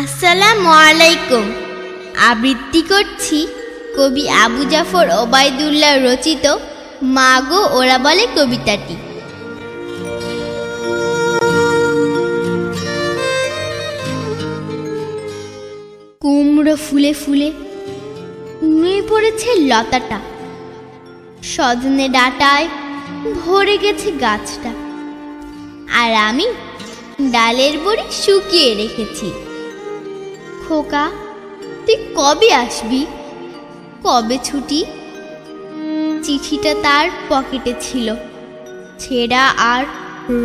আসসালামু আলাইকুম। আবৃত্তি করছি কবি আবু জাফর ওবায়দুল্লাহ রচিত মাগো ওরা বলে কবিতাটি। কুমড়ো ফুলে ফুলে নুয়ে পড়েছে লতাটা। সজনে ডাটায় ভরে গেছে গাছটা। আর আমি ডালের বড়ি শুকিয়ে রেখেছি। খোকা, তুই কবে আসবি? কবে ছুটি? চিঠিটা তার পকেটে ছিল। ছেঁড়া আর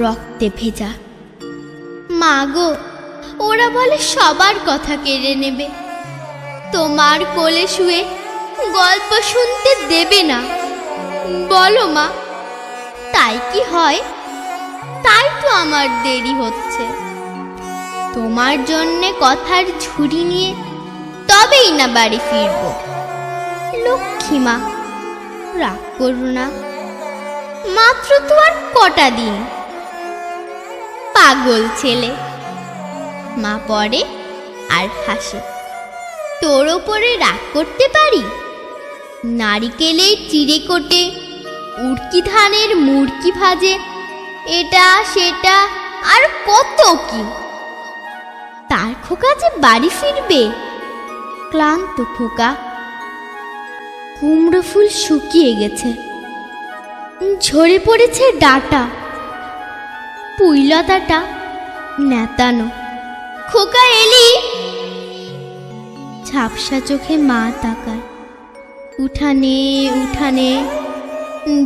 রক্তে ভেজা। মা গো, ওরা বলে সবার কথা কেড়ে নেবে। তোমার কোলে শুয়ে গল্প শুনতে দেবে না। বলো মা, তাই কি হয়? তাই তো আমার দেরি হচ্ছে। তোমার জন্যে কথার ঝুড়ি নিয়ে তবেই না বাড়ি ফিরব। লক্ষ্মী মা, রাগ করো না। মাত্র তো আর কটা দিন। পাগল ছেলে। মা পড়ে আর হাসে। তোর ওপরে রাগ করতে পারি? নারিকেলে চিড়ে কোটে উড়কি ধানের মুড়কি ভাজে। এটা, সেটা, আর কত কি? তার খোকা যে বাড়ি ফিরবে? ক্লান্ত খোকা, কুমড়ো ফুল শুকিয়ে গেছে। ঝরে পড়েছে ডাটা, পুইলতাটা নেতানো। খোকা এলি? ঝাপসা চোখে মা তাকায়। উঠানে উঠানে,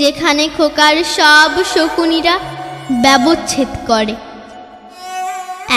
যেখানে খোকার সব শকুনিরা ব্যবচ্ছেদ করে।